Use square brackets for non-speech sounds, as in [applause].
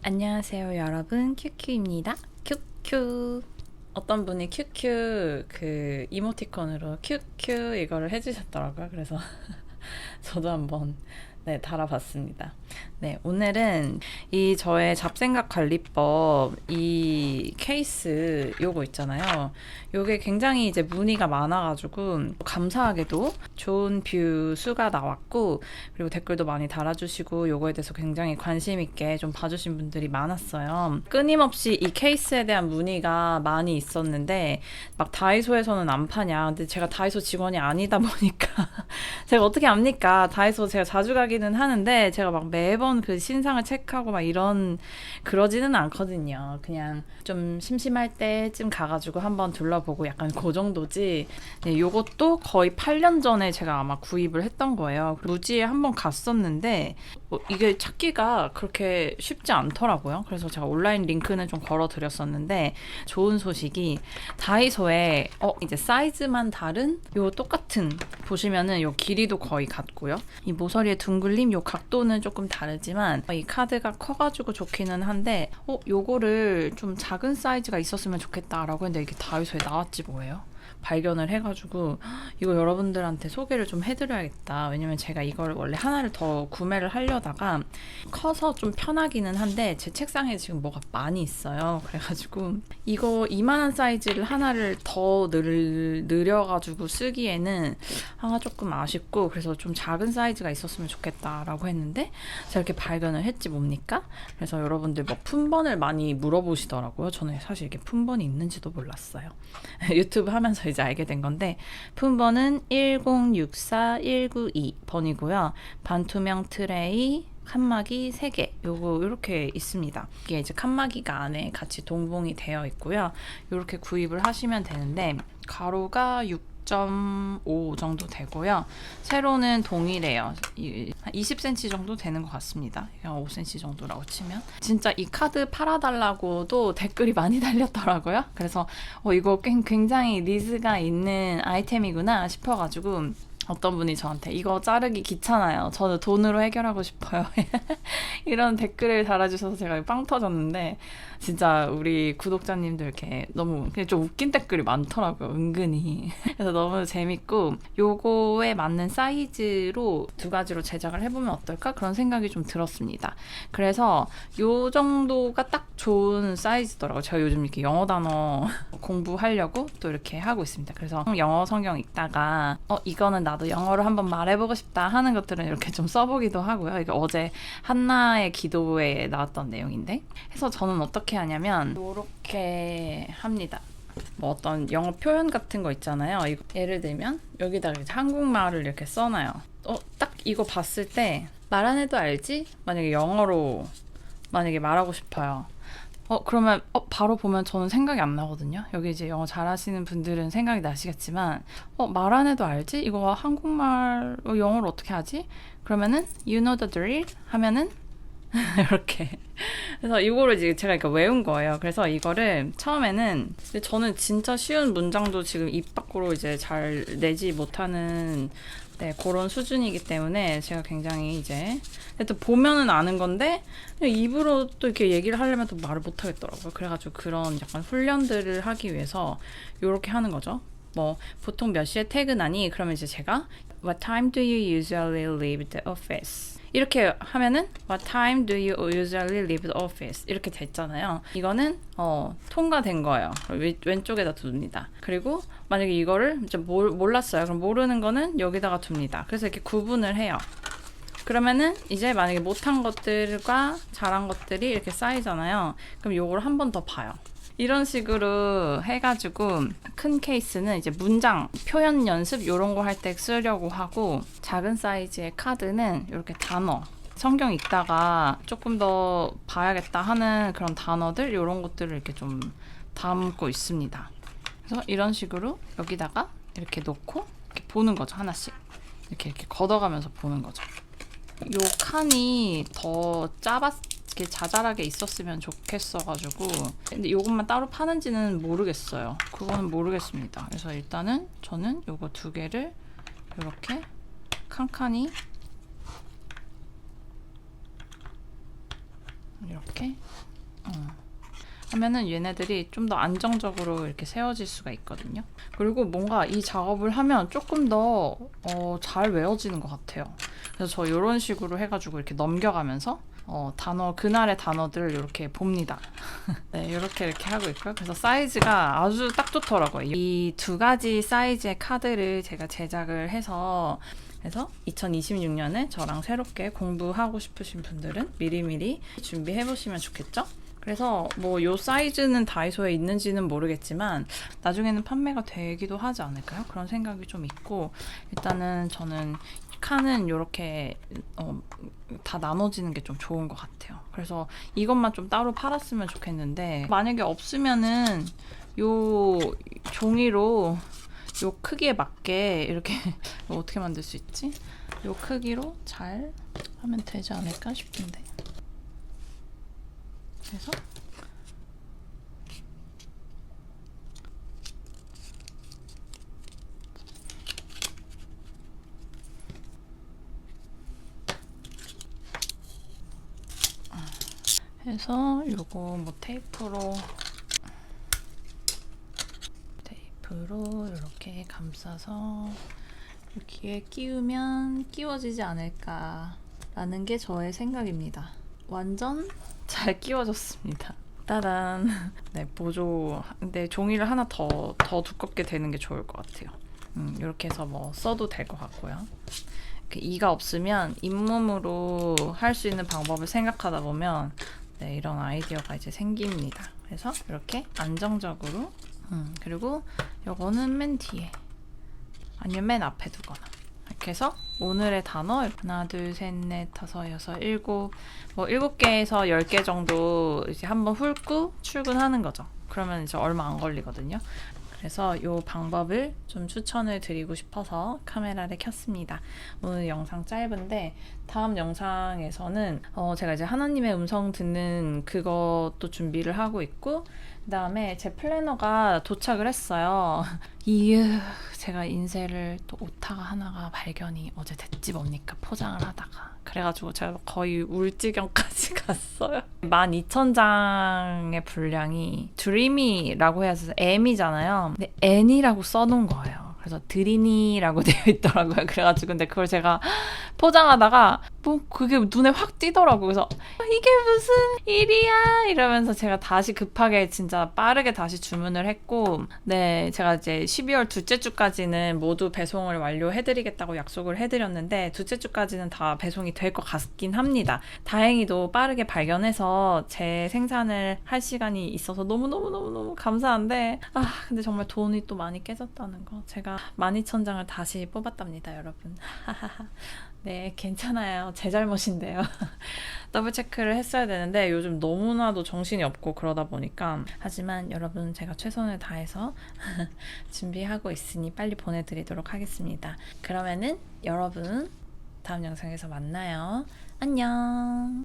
안녕하세요 여러분. 큐큐입니다. 큐큐. 어떤 분이 큐큐 그 이모티콘으로 큐큐 이거를 해주셨더라고요. 그래서 [laughs] 저도 한번 네 달아봤습니다 네 오늘은 이 저의 잡생각 관리법 이 케이스 요거 있잖아요 요게 굉장히 이제 문의가 많아가지고 감사하게도 좋은 뷰 수가 나왔고 그리고 댓글도 많이 달아주시고 요거에 대해서 굉장히 관심 있게 좀 봐주신 분들이 많았어요. 끊임없이 이 케이스에 대한 문의가 많이 있었는데 막 다이소에서는 안 파냐. 근데 제가 다이소 직원이 아니다 보니까 [laughs] 제가 어떻게 압니까? 다이소 제가 자주 가기 는 하는데 제가 막 매번 그 신상을 체크하고 막 이런 그러지는 않거든요. 그냥 좀 심심할 때쯤 가가지고 한번 둘러보고 약간 그 정도지. 네, 요것도 거의 8년 전에 제가 아마 구입을 했던 거예요. 무지에 한번 갔었는데 뭐 이게 찾기가 그렇게 쉽지 않더라고요. 그래서 제가 온라인 링크는 좀 걸어 드렸었는데 좋은 소식이 다이소에 어 이제 사이즈만 다른 요 똑같은 보시면은 요 길이도 거의 같고요. 이 모서리의 둥글 림 요 각도는 조금 다르지만 이 카드가 커가지고 좋기는 한데 어 요거를 좀 작은 사이즈가 있었으면 좋겠다라고 했는데 이게 다이소에 나왔지 뭐예요. 발견을 해가지고 이거 여러분들한테 소개를 좀 해드려야겠다. 왜냐면 제가 이걸 원래 하나를 더 구매를 하려다가 커서 좀 편하기는 한데 제 책상에 지금 뭐가 많이 있어요. 그래가지고 이거 이만한 사이즈를 하나를 더 늘, 늘려가지고 쓰기에는 아 조금 아쉽고 그래서 좀 작은 사이즈가 있었으면 좋겠다라고 했는데 제가 이렇게 발견을 했지 뭡니까? 그래서 여러분들 뭐 품번을 많이 물어보시더라고요. 저는 사실 이게 품번이 있는지도 몰랐어요. [laughs] 유튜브 하면서 이제 알게 된 건데 품번은 1064192번이고요. 반투명 트레이 칸막이 3개 요거 이렇게 있습니다. 이게 이제 칸막이가 안에 같이 동봉이 되어 있고요. 이렇게 구입을 하시면 되는데 가로가 6.5 정도 되고요. 세로는 동일해요. 이- 한 20cm 정도 되는 것 같습니다. 그냥 5cm 정도라고 치면. 진짜 이 카드 팔아달라고도 댓글이 많이 [laughs] 달렸더라고요. 그래서 어, 이거 굉- 굉장히 니즈가 있는 아이템이구나 싶어가지고 어떤 분이 저한테 이거 자르기 귀찮아요. 저는 돈으로 해결하고 싶어요. [laughs] 이런 댓글을 달아주셔서 제가 빵 터졌는데 진짜 우리 구독자님들 이렇게 너무 그냥 좀 웃긴 댓글이 많더라고요. 은근히. [laughs] 그래서 너무 재밌고 요거에 맞는 사이즈로 두 가지로 제작을 해보면 어떨까 그런 생각이 좀 들었습니다. 그래서 요 정도가 딱 좋은 사이즈더라고요. 제가 요즘 이렇게 영어 단어 [laughs] 공부하려고 또 이렇게 하고 있습니다. 그래서 영어 성경 읽다가 어 이거는 나도 영어로 한번 말해보고 싶다 하는 것들은 이렇게 좀 써보기도 하고요. 이게 어제 한나의 기도에 나왔던 내용인데 해서 저는 어떻게 하냐면 이렇게 합니다. 뭐 어떤 영어 표현 같은 거 있잖아요. 이거 예를 들면 여기다가 한국말을 이렇게 써놔요. 어, 딱 이거 봤을 때 말 안 해도 알지? 만약에 영어로 만약에 말하고 싶어요. 어 그러면 어 바로 보면 저는 생각이 안 나거든요. 여기 이제 영어 잘하시는 분들은 생각이 나시겠지만 어말 안 해도 알지? 이거 한국말 어, 영어로 어떻게 하지? 그러면은 you know the drill 하면은 [laughs] 이렇게 그래서 이거를 이제 제가 이렇게 외운 거예요. 그래서 이거를 처음에는 근데 저는 진짜 쉬운 문장도 지금 입 밖으로 이제 잘 내지 못하는 네, 그런 수준이기 때문에 제가 굉장히 이제 또 보면은 아는 건데 입으로 또 이렇게 얘기를 하려면 또 말을 못 하겠더라고요. 그래가지고 그런 약간 훈련들을 하기 위해서 이렇게 하는 거죠. 뭐 보통 몇 시에 퇴근하니? 그러면 이제 제가 What time do you usually leave the office? 이렇게 하면은 What time do you usually leave the office? 이렇게 됐잖아요. 이거는 어, 통과된 거예요. 왼, 왼쪽에다 둡니다. 그리고 만약에 이거를 이제 몰, 몰랐어요. 그럼 모르는 거는 여기다가 둡니다. 그래서 이렇게 구분을 해요. 그러면은 이제 만약에 못한 것들과 잘한 것들이 이렇게 쌓이잖아요. 그럼 요걸 한 번 더 봐요. 이런 식으로 해가지고 큰 케이스는 이제 문장 표현 연습 이런 거 할 때 쓰려고 하고 작은 사이즈의 카드는 이렇게 단어 성경 읽다가 조금 더 봐야겠다 하는 그런 단어들 이런 것들을 이렇게 좀 담고 있습니다. 그래서 이런 식으로 여기다가 이렇게 놓고 이렇게 보는 거죠 하나씩 이렇게 이렇게 걷어가면서 보는 거죠. 요 칸이 더 짜봤 이렇게 자잘하게 있었으면 좋겠어가지고 근데 요것만 따로 파는지는 모르겠어요. 그거는 모르겠습니다. 그래서 일단은 저는 요거 두 개를 이렇게 칸칸이 이렇게 음. 하면은 얘네들이 좀 더 안정적으로 이렇게 세워질 수가 있거든요. 그리고 뭔가 이 작업을 하면 조금 더 어, 잘 외워지는 것 같아요. 그래서 저 이런 식으로 해가지고 이렇게 넘겨가면서 어, 단어 그날의 단어들을 이렇게 봅니다. [laughs] 네, 이렇게 이렇게 하고 있고요. 그래서 사이즈가 아주 딱 좋더라고요. 이 두 가지 사이즈의 카드를 제가 제작을 해서 그래서 2026년에 저랑 새롭게 공부하고 싶으신 분들은 미리미리 준비해 보시면 좋겠죠? 그래서 뭐 요 사이즈는 다이소에 있는지는 모르겠지만 나중에는 판매가 되기도 하지 않을까요? 그런 생각이 좀 있고 일단은 저는 칸은 이렇게 어, 다 나눠지는 게 좀 좋은 것 같아요. 그래서 이것만 좀 따로 팔았으면 좋겠는데 만약에 없으면은 요 종이로 요 크기에 맞게 이렇게 이거 [laughs] 어떻게 만들 수 있지? 요 크기로 잘 하면 되지 않을까 싶은데. 그래서 해서 요거 뭐 테이프로 테이프로 이렇게 감싸서 여기에 끼우면 끼워지지 않을까 라는 게 저의 생각입니다. 완전 잘 끼워졌습니다. 따단. [laughs] 네, 보조. 근데 종이를 하나 더, 더 두껍게 되는 게 좋을 것 같아요. 음, 이렇게 해서 뭐 써도 될 것 같고요. 이가 없으면 잇몸으로 할 수 있는 방법을 생각하다 보면 네, 이런 아이디어가 이제 생깁니다. 그래서 이렇게 안정적으로 음, 그리고 요거는 맨 뒤에 아니면 맨 앞에 두거나 이렇게 해서 오늘의 단어 하나 둘 셋 넷 다섯 여섯 일곱 뭐 일곱 개에서 열 개 정도 이제 한번 훑고 출근하는 거죠. 그러면 이제 얼마 안 걸리거든요. 그래서 이 방법을 좀 추천을 드리고 싶어서 카메라를 켰습니다. 오늘 영상 짧은데 다음 영상에서는 어 제가 이제 하나님의 음성 듣는 그것도 준비를 하고 있고 그 다음에 제 플래너가 도착을 했어요. [laughs] 이유 제가 인쇄를 또 오타가 하나가 발견이 어제 됐지 뭡니까 포장을 하다가 그래가지고 제가 거의 울 지경까지 [laughs] 갔어요. 12,000장의 분량이 드리미라고 해서 M이잖아요. 근데 N이라고 써놓은 거예요. 그래서 드리니라고 [laughs] 되어 있더라고요. 그래가지고 근데 그걸 제가 포장하다가 뭐 그게 눈에 확 띄더라고요. 그래서 이게 무슨 일이야 이러면서 제가 다시 급하게 진짜 빠르게 다시 주문을 했고 네 제가 이제 12월 둘째 주까지는 모두 배송을 완료해드리겠다고 약속을 해드렸는데 둘째 주까지는 다 배송이 될 것 같긴 합니다. 다행히도 빠르게 발견해서 제 생산을 할 시간이 있어서 너무너무너무너무 감사한데 아 근데 정말 돈이 또 많이 깨졌다는 거 제가 12,000장을 다시 뽑았답니다 여러분 [laughs] 네 괜찮아요. 제 잘못인데요. [laughs] 더블 체크를 했어야 되는데 요즘 너무나도 정신이 없고 그러다 보니까. 하지만 여러분 제가 최선을 다해서 [laughs] 준비하고 있으니 빨리 보내드리도록 하겠습니다. 그러면은 여러분 다음 영상에서 만나요. 안녕